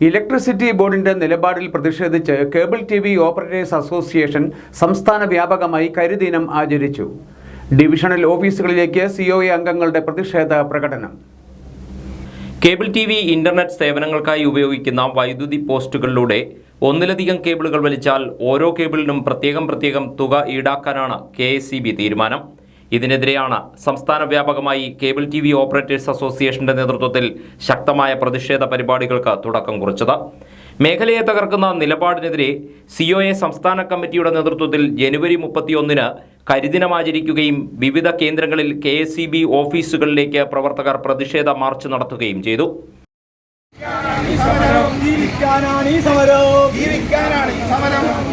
Electricity ബോർഡിന്റെ നിലപാടിൽ പ്രതിഷേധിച്ച് cable T V operators association സംസ്ഥാന വ്യാപകമായി കരിദിനം ആചരിച്ചു. ഡിവിഷണൽ ഓഫീസുകളിലേക്ക് സിഒഎ അംഗങ്ങളുടെ പ്രതിഷേധ പ്രകടനം. കേബിൾ ടി വി ഇന്റർനെറ്റ് സേവനങ്ങൾക്കായി ഉപയോഗിക്കുന്ന വൈദ്യുതി പോസ്റ്റുകളിലൂടെ ഒന്നിലധികം കേബിളുകൾ വലിച്ചാൽ ഓരോ കേബിളിനും പ്രത്യേകം പ്രത്യേകം തുക ഈടാക്കാനാണ് കെ തീരുമാനം. ഇതിനെതിരെയാണ് സംസ്ഥാന വ്യാപകമായി കേബിൾ ടി വി ഓപ്പറേറ്റേഴ്സ് അസോസിയേഷന്റെ നേതൃത്വത്തിൽ ശക്തമായ പ്രതിഷേധ പരിപാടികൾക്ക് തുടക്കം കുറിച്ചത്. മേഖലയെ തകർക്കുന്ന നിലപാടിനെതിരെ സിഒഎ സംസ്ഥാന കമ്മിറ്റിയുടെ നേതൃത്വത്തിൽ ജനുവരി മുപ്പത്തിയൊന്നിന് കരിദിനമാചരിക്കുകയും വിവിധ കേന്ദ്രങ്ങളിൽ കെ ഓഫീസുകളിലേക്ക് പ്രവർത്തകർ പ്രതിഷേധ മാർച്ച് നടത്തുകയും ചെയ്തു. ജീവിക്കാനാണ് ഈ സമരം. ജീവിക്കാനാണ് ഈ സമരം.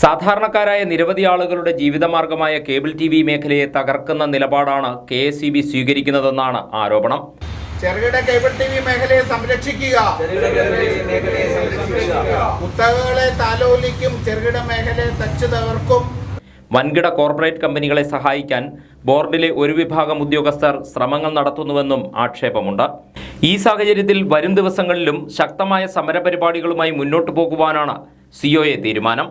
സാധാരണക്കാരായ നിരവധി ആളുകളുടെ ജീവിതമാർഗമായ കേബിൾ ടി വി മേഖലയെ തകർക്കുന്ന നിലപാടാണ് കെ എസ് സി ബി സ്വീകരിക്കുന്നതെന്നാണ് ആരോപണം. ചെറുകിട കേബിൾ ടി വി മേഖലയെ സംരക്ഷിക്കുക. കുത്തകകളെ താലോലിക്കും ചെറുകിട മേഖലയെ തച്ചു തകർക്കും. വൻകിട കോർപ്പറേറ്റ് കമ്പനികളെ സഹായിക്കാൻ ബോർഡിലെ ഒരു വിഭാഗം ഉദ്യോഗസ്ഥർ ശ്രമങ്ങൾ നടത്തുന്നുവെന്നും ആക്ഷേപമുണ്ട്. ഈ സാഹചര്യത്തിൽ വരും ദിവസങ്ങളിലും ശക്തമായ സമരപരിപാടികളുമായി മുന്നോട്ടു പോകുവാനാണ് സിഒയെ തീരുമാനം.